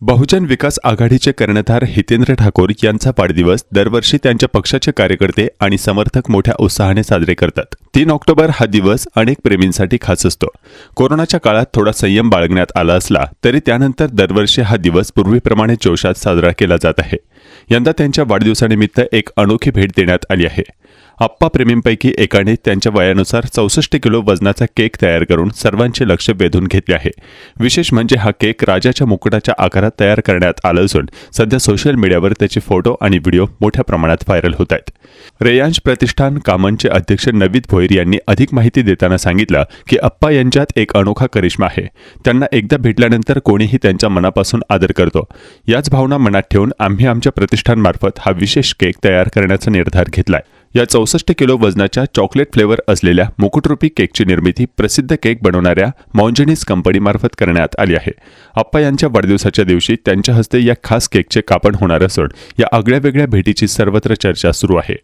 बहुजन विकास आघाडीचे कर्णधार हितेंद्र ठाकूर यांचा वाढदिवस दरवर्षी त्यांच्या पक्षाचे कार्यकर्ते आणि समर्थक मोठ्या उत्साहाने साजरे करतात. तीन ऑक्टोबर हा दिवस अनेक प्रेमींसाठी खास असतो. कोरोनाच्या काळात थोडा संयम बाळगण्यात आला असला तरी त्यानंतर दरवर्षी हा दिवस पूर्वीप्रमाणे जोशात साजरा केला जात आहे. यंदा त्यांच्या वाढदिवसानिमित्त एक अनोखी भेट देण्यात आली आहे. आप्पा प्रेमींपैकी एकाने त्यांच्या वयानुसार चौसष्ट किलो वजनाचा केक तयार करून सर्वांचे लक्ष वेधून घेतले आहे. विशेष म्हणजे हा केक राजाच्या मुकुटाच्या आकारात तयार करण्यात आला असून सध्या सोशल मीडियावर त्याचे फोटो आणि व्हिडिओ मोठ्या प्रमाणात व्हायरल होत आहेत. रेयांश प्रतिष्ठान कामनचे अध्यक्ष नवीद भोईर यांनी अधिक माहिती देताना सांगितलं की अप्पा यांच्यात एक अनोखा करिश्मा आहे. त्यांना एकदा भेटल्यानंतर कोणीही त्यांच्या मनापासून आदर करतो. याच भावना मनात ठेवून आम्ही आमच्या प्रतिष्ठानमार्फत हा विशेष केक तयार करण्याचा निर्धार घेतलाय. या चौसष्ट किलो वजनाच्या चॉकलेट फ्लेवर असलेल्या मुकुटरूपी केकची निर्मिती प्रसिद्ध केक बनवणाऱ्या मॉन्जिनीस कंपनीमार्फत करण्यात आली आहे. आप्पा यांच्या वाढदिवसाच्या दिवशी त्यांच्या हस्ते या खास केकचे कापण होणार असून या आगळ्या वेगळ्या भेटीची सर्वत्र चर्चा सुरू आहे.